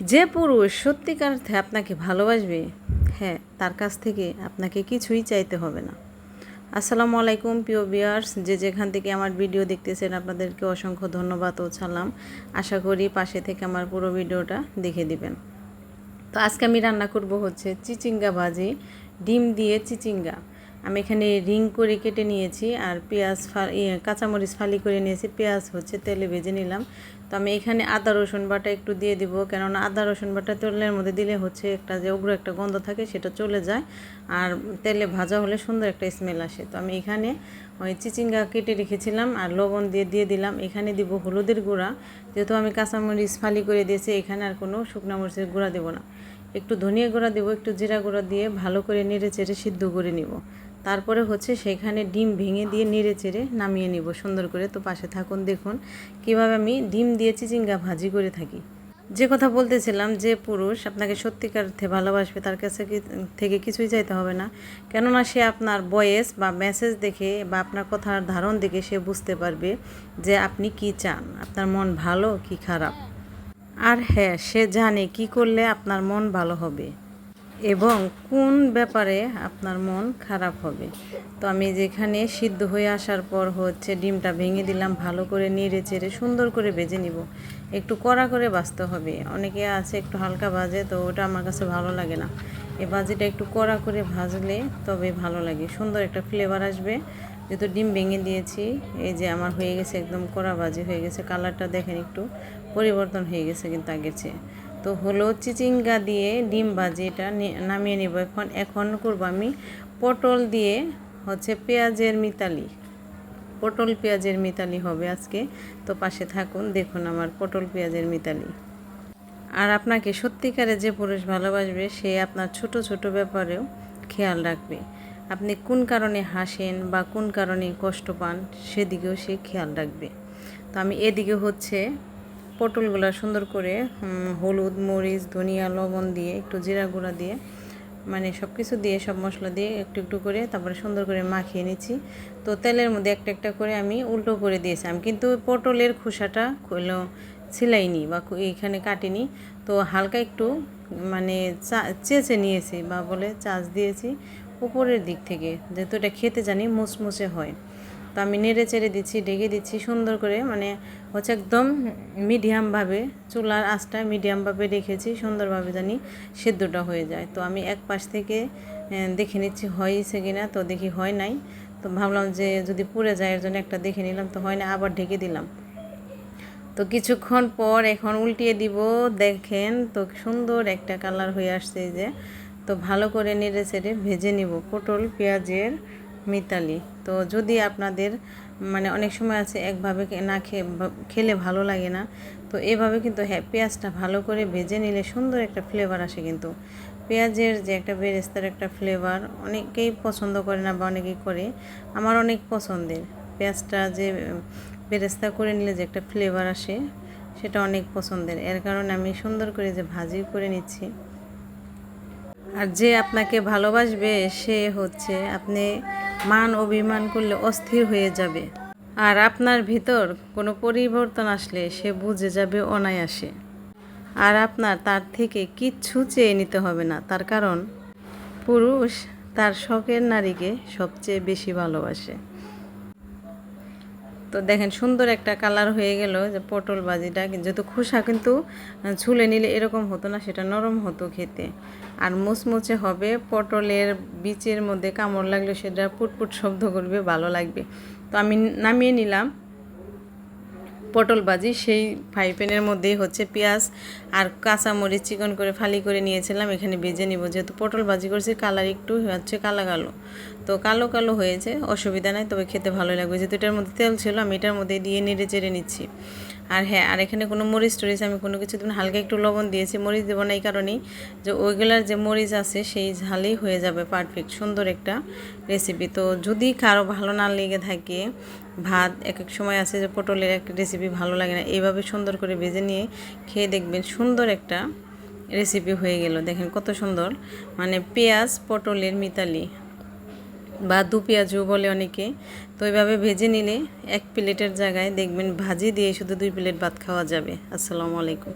যে পুরুষ সত্যিকার অর্থে আপনাকে ভালোবাসবে হ্যাঁ তার কাছ থেকে আপনাকে কিছুই চাইতে হবে না। আসসালামু আলাইকুম, প্রিয় বিয়ার্স যে যেখান থেকে আমার ভিডিও দেখতেছেন, আপনাদেরকে অসংখ্য ধন্যবাদ ও ছাড়লাম আশা করি পাশে থেকে আমার পুরো ভিডিওটা দেখে দিবেন। তো আজকে আমি রান্না করব হচ্ছে চিচিঙ্গা ভাজি, ডিম দিয়ে চিচিঙ্গা। আমি এখানে রিং করে কেটে নিয়েছি আর পেঁয়াজ ফা কাঁচামরিচ ফালি করে নিয়েছি। পেঁয়াজ হচ্ছে তেলে ভেজে নিলাম। তো আমি এখানে আদা, রসুন বাটা একটু দিয়ে দিব। কেননা আদা, রসুন বাটা তেলের মধ্যে দিলে হচ্ছে একটা যে উগ্র একটা গন্ধ থাকে সেটা চলে যায় আর তেলে ভাজা হলে সুন্দর একটা স্মেল আসে। তো আমি এখানে ওই চিচিঙ্গা কেটে রেখেছিলাম আর লবণ দিয়ে দিয়ে দিলাম। এখানে দিব হলুদের গুঁড়া। যেহেতু আমি কাঁচামরিচ ফালি করে দিয়েছি, এখানে আর কোনো শুকনা মরিচের গুঁড়া দেবো না। একটু ধনিয়া গুঁড়া দেবো, একটু জিরা গুঁড়া দিয়ে ভালো করে নেড়ে চেড়ে সিদ্ধ করে নিব। তারপরে হচ্ছে সেখানে ডিম ভেঙে দিয়ে নেড়ে চেড়ে নামিয়ে নিব। সুন্দর করে তো পাশে থাকুন, দেখুন কীভাবে আমি ডিম দিয়ে চিচিঙ্গা ভাজি করে থাকি। যে কথা বলতেছিলাম যে পুরুষ আপনাকে সত্যিকার অর্থে ভালোবাসবে, তার কাছে থেকে কিছুই চাইতে হবে না। কেননা সে আপনার বয়েস বা মেসেজ দেখে বা আপনার কথার ধারণ দেখে সে বুঝতে পারবে যে আপনি কি চান, আপনার মন ভালো কি খারাপ। আর হ্যাঁ সে জানে কি করলে আপনার মন ভালো হবে। এবং কোন ব্যাপারে আপনার মন খারাপ হবে? তো আমি যেখানে সিদ্ধ হয়ে আসার পর হচ্ছে ডিমটা ভেঙে দিলাম, ভালো করে নেড়ে চেড়ে সুন্দর করে ভেজে নিব। একটু কড়া করে বাছতে হবে। অনেকে আছে একটু হালকা ভাজে, তো ওটা আমার কাছে ভালো লাগে না। এই ভাজিটা একটু কড়া করে ভাজলে তবে ভালো লাগে। সুন্দর একটা ফ্লেভার আসবে। যেহেতু ডিম ভেঙে দিয়েছি, এই যে আমার হয়ে গেছে একদম কড়া ভাজি হয়ে গেছে কালারটা দেখেন একটু পরিবর্তন হয়ে গেছে কিন্তু আগের চেয়ে। তো হলো চিচিঙ্গা দিয়ে ডিম ভাজি এটা নামিয়ে নেব। এখন এখন করব আমি পটল দিয়ে হচ্ছে পেঁয়াজের মিতালি। পটল পেঁয়াজের মিতালি হবে আজকে। তো পাশে থাকুন, দেখুন আমার পটল পেঁয়াজের মিতালি। আর আপনাকে সত্যিকারে যে পুরুষ ভালোবাসবে, সে আপনার ছোট ছোট ব্যাপারেও খেয়াল রাখবে। আপনি কোন কারণে হাসেন বা কোন কারণে কষ্ট পান, সেদিকেও সে খেয়াল রাখবে। তো আমি এদিকে হচ্ছে পটলগুলো সুন্দর করে হলুদ, মরিচ, ধনিয়া, লবণ দিয়ে, একটু জিরা গুঁড়া দিয়ে মানে সব কিছু দিয়ে, সব মশলা দিয়ে একটু একটু করে তারপরে সুন্দর করে মাখিয়ে নিচ্ছি। তো তেলের মধ্যে একটা একটা করে আমি উল্টো করে দিয়েছি। আমি কিন্তু পটলের খোসাটা ছিলাইনি বা এইখানে কাটিনি। তো হালকা একটু মানে চেঁচে নিয়েছি বা বলে চাষ দিয়েছি উপরের দিক থেকে। যেহেতু এটা খেতে জানি, মুচমুচে হয়। তো আমি নেড়ে চেড়ে দিচ্ছি, ডেকে দিচ্ছি সুন্দর করে মানে হচ্ছে একদম মিডিয়ামভাবে চুলার আঁচটা মিডিয়ামভাবে রেখেছি, সুন্দরভাবে জানি সেদ্ধটা হয়ে যায়। তো আমি এক পাশ থেকে দেখে নিচ্ছি হয়েছে কি না তো দেখি হয় নাই। তো ভাবলাম যে যদি পুড়ে যায়, এর জন্য একটা দেখে নিলাম, তো হয় না, আবার ঢেকে দিলাম। তো কিছুক্ষণ পর এখন উল্টিয়ে দিব, দেখেন তো সুন্দর একটা কালার হয়ে আসছে যে। তো ভালো করে নেড়ে চেড়ে ভেজে নিব, পটল, পেঁয়াজের মিতালি। তো যদি আপনাদের মানে অনেক সময় আছে একভাবে না খেয়ে খেলে ভালো লাগে না, তো এভাবে কিন্তু হ্যাঁ পেঁয়াজটা ভালো করে ভেজে নিলে সুন্দর একটা ফ্লেভার আসে কিন্তু। পেঁয়াজের যে একটা বেরেস্তার একটা ফ্লেভার অনেকেই পছন্দ করে না বা অনেকেই করে, আমার অনেক পছন্দের। পেঁয়াজটা যে, বেরেস্তা করে নিলে যে একটা ফ্লেভার আসে, সেটা অনেক পছন্দের। এর কারণে আমি সুন্দর করে যে ভাজি করে নিচ্ছি। আর যে আপনাকে ভালোবাসবে, সে হচ্ছে আপনি মান অভিমান করলে অস্থির হয়ে যাবে। আর আপনার ভিতর কোনো পরিবর্তন আসলে সে বুঝে যাবে অনায়াসে। আর আপনার তার থেকে কিচ্ছু চেয়ে নিতে হবে না। তার কারণ, পুরুষ তার শখের নারীকে সবচেয়ে বেশি ভালোবাসে। তো দেখেন সুন্দর একটা কালার হয়ে গেল যে পটল কিন্তু যেহেতু খোসা কিন্তু ছুলে নিলে এরকম হতো না, সেটা নরম হতো খেতে। আর মুচমুচে হবে, পটলের বীচের মধ্যে কামড় লাগলে সেটা পুটপুট শব্দ করবে, ভালো লাগবে। তো আমি নামিয়ে নিলাম পটল ভাজি, সেই ফ্রাই প্যানের মধ্যেই হচ্ছে পেঁয়াজ আর কাঁচা মরিচ চিকন করে ফালি করে নিয়েছিলাম, এখানে ভেজে নিব। যেহেতু পটল ভাজি করছি, কালার একটু হচ্ছে কালো কালো তো কালো কালো হয়েছে, অসুবিধা নাই, তবে খেতে ভালো লাগবে। যেহেতু এটার মধ্যে তেল ছিল, আমি এটার মধ্যে দিয়ে নেড়ে চেড়ে নিচ্ছি। আর হ্যাঁ আর এখানে কোনো মরিচ টরিচ আমি কোনো কিছু দিন হালকা একটু লবণ দিয়েছি, মরিচ দেবো না এই কারণেই যে ওইগুলার যে মরিচ আছে, সেই ঝালেই হয়ে যাবে পারফেক্ট সুন্দর একটা রেসিপি তো যদি কারও ভালো না লেগে থাকে, ভাত এক এক সময় আছে যে পটলের একটা রেসিপি ভালো লাগে না, এইভাবে সুন্দর করে ভেজে নিয়ে খেয়ে দেখবেন সুন্দর একটা রেসিপি হয়ে গেল। দেখেন কত সুন্দর মানে পেঁয়াজ, পটলের মিতালি। বা দু পেঁয়াজও বলে অনেকে। তো এইভাবে ভেজে নিলে এক প্লেটের জায়গায় দেখবেন ভাজি দিয়ে শুধু দুই প্লেট ভাত খাওয়া যাবে। আসসালামু আলাইকুম।